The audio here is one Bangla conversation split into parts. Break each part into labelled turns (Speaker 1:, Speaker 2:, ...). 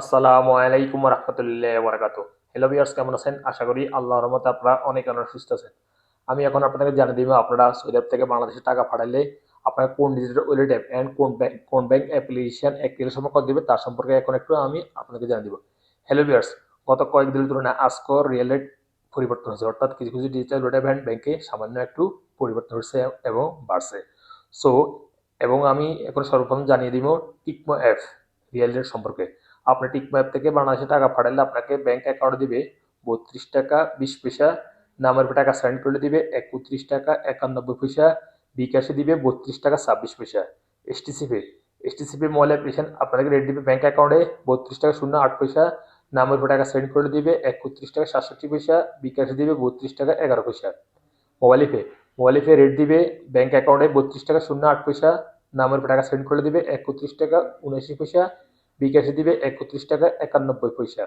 Speaker 1: আসসালামু আলাইকুম রহমতুল্লাহ বরাকাত হ্যালো বিয়ার্স কেমন আছেন? আশা করি আল্লাহর রহমতে আপনারা অনেক অনেক সুস্থ আছেন। আমি এখন আপনাদের জানিয়ে দিব আপনারা সৌদি আরব থেকে বাংলাদেশে টাকা পাঠালে আপনারা কোন ডিজিটাল ওয়ালেট অ্যাপ অ্যান্ড কোন ব্যাংক কোন ব্যাংক অ্যাপ্লিকেশন অ্যাক্টিভের কত দিবে, তার সম্পর্কে এখন একটু আমি আপনাকে জানিয়ে দিব। হ্যালো বিয়ার্স গত কয়েকদিনের তুলনায় আজকর রিয়েল রেট পরিবর্তন হয়েছে, অর্থাৎ কিছু কিছু ডিজিটাল ওয়ালেট অ্যাপ অ্যান্ড ব্যাংকে সামান্য একটু পরিবর্তন হয়েছে এবং বাড়ছে। সো এবং আমি এখন সর্বপ্রথম জানিয়ে দিব টিকমো অ্যাপ রিয়েল রেট সম্পর্কে। আপনি টিকমো থেকে বাংলাদেশে টাকা পাঠালে আপনাকে ব্যাংক অ্যাকাউন্ট দিবে বত্রিশ টাকা, বিশ পয়সা, নামের উপর টাকা সেন্ড করলে দিবে একত্রিশ টাকা, একানব্বই পয়সা, বিকাশে দিবে বত্রিশ টাকা, ছাব্বিশ পয়সা। এসটিসিপি এসটিসিপি মোবাইল অ্যাপ্লিকেশন আপনাকে রেট দিবে ব্যাংক অ্যাকাউন্টে বত্রিশ টাকা, শূন্য আট পয়সা, নামের উপর টাকা সেন্ড করে দিবে একত্রিশ টাকা, সাতষট্টি পয়সা, বিকাশে দিবে বত্রিশ টাকা, এগারো পয়সা। Mobile pay mobile pay rate দিবে ব্যাংক অ্যাকাউন্টে বত্রিশ টাকা, শূন্য আট পয়সা, নামের উপর টাকা সেন্ড করে দিবে একত্রিশ টাকা, উনআশি পয়সা বিকাশে দিবে একত্রিশ টাকা একানব্বই পয়সা।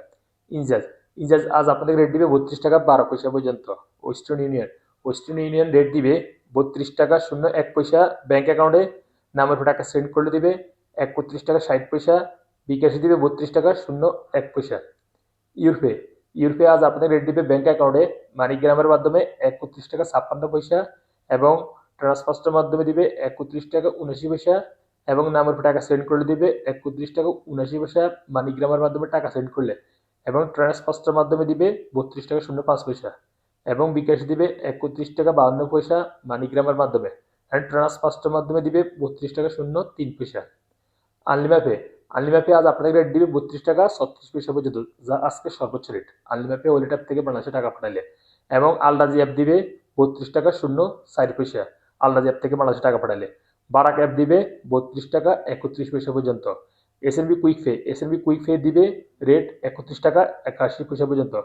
Speaker 1: ইনজাজ ইনজাজ, আজ আপনাদের রেট দিবে বত্রিশ টাকা বারো পয়সা পর্যন্ত। Western Union Western Union rate দিবে বত্রিশ টাকা শূন্য এক পয়সা। ব্যাঙ্ক অ্যাকাউন্টে নামের টাকা সেন্ড করলে দিবে একত্রিশ টাকা ষাট পয়সা। বিকাশে দিবে বত্রিশ টাকা শূন্য এক পয়সা। ইউরপে ইউরপে আজ আপনাদের রেট দিবে ব্যাঙ্ক অ্যাকাউন্টে মানিগ্রামের মাধ্যমে একত্রিশ টাকা ছাপ্পান্ন পয়সা এবং ট্রান্সফার্স্টের মাধ্যমে দিবে একত্রিশ টাকা উনআশি পয়সা। এবং নামের উপর টাকা সেন্ড করলে দিবে। একত্রিশ টাকা উনআশি পয়সা মানিগ্রামের মাধ্যমে টাকা সেন্ড করলে এবং ট্রান্সফার্স্টের মাধ্যমে দিবে বত্রিশ টাকা শূন্য পাঁচ পয়সা এবং বিকাশ দিবে একত্রিশ টাকা বাউন্ন পয়সা মানিগ্রামের মাধ্যমে অ্যান্ড ট্রান্সফার্স্টের মাধ্যমে দিবে বত্রিশ টাকা শূন্য তিন পয়সা। আনলিমাপে আনলিমাপে আজ আপনাকে রেট দিবে বত্রিশ টাকা ছত্রিশ পয়সা পর্যন্ত। যা আজকে সর্বোচ্চ রেট আনলিমাপে ওয়ালেট অ্যাপ থেকে বাংলাদেশে টাকা পাঠাইলে। এবং আলরাজি অ্যাপ দিবে বত্রিশ টাকা শূন্য চার পয়সা। আলরাজি অ্যাপ থেকে বাংলাদেশে টাকা পাঠাইলে। বারাক অ্যাপ দিবে বত্রিশ টাকা একত্রিশ পয়সা পর্যন্ত। S N B quick pay S N B quick pay দিবে রেট একত্রিশ টাকা একাশি পয়সা পর্যন্ত।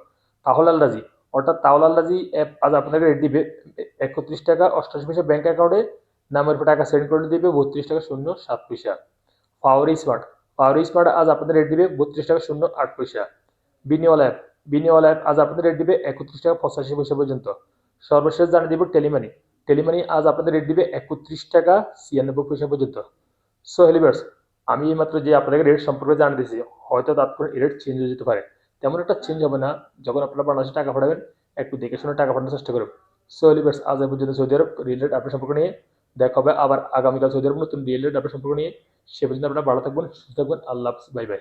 Speaker 1: তাহলে আলরাজি অর্থাৎ তাহলে আলরাজি অ্যাপ আজ আপনাকে রেট দিবে একত্রিশ টাকা অষ্টাশি পয়সা ব্যাঙ্ক অ্যাকাউন্টে নামের উপর টাকা সেন্ড করে দিবে বত্রিশ টাকা শূন্য সাত পয়সা। পাওয়ার স্মার্ট পাওয়ার স্মার্ট আজ আপনাদের রেট দিবে বত্রিশ টাকা শূন্য আট পয়সা। বিনিওয়াল অ্যাপ বিনিওয়াল অ্যাপ আজ আপনাদের রেট দিবে একত্রিশ টাকা পঁচাশি পয়সা পর্যন্ত। সর্বশেষ জানিয়ে দিব টেলিমানি টেলিমানি আজ আপনাদের রেট দিবে একত্রিশ টাকা ছিয়ানব্বই পয়সা পর্যন্ত। সো হেলিভার্স আমি এইমাত্র যে আপনাদের রেট সম্পর্কে জানিয়ে দিয়েছি হয়তো তাৎক্ষণিক রেট চেঞ্জ হয়ে যেতে পারে। তেমন একটা চেঞ্জ হবে না, যখন আপনারা বাংলাদেশে টাকা পাঠাবেন, একটু দেখে শুনে টাকা পাঠানোর চেষ্টা করুন। সো হেলিভার্স আজ পর্যন্ত Saudi Arab real rate update সম্পর্কে নিয়ে দেখা হবে। আবার আগামীকাল সৌদি আরব নতুন রিয়েল রেট আপডেট সম্পর্কে নিয়ে। সে পর্যন্ত আপনারা ভালো থাকবেন, সুস্থ থাকবেন। আল্লাহ বাই বাই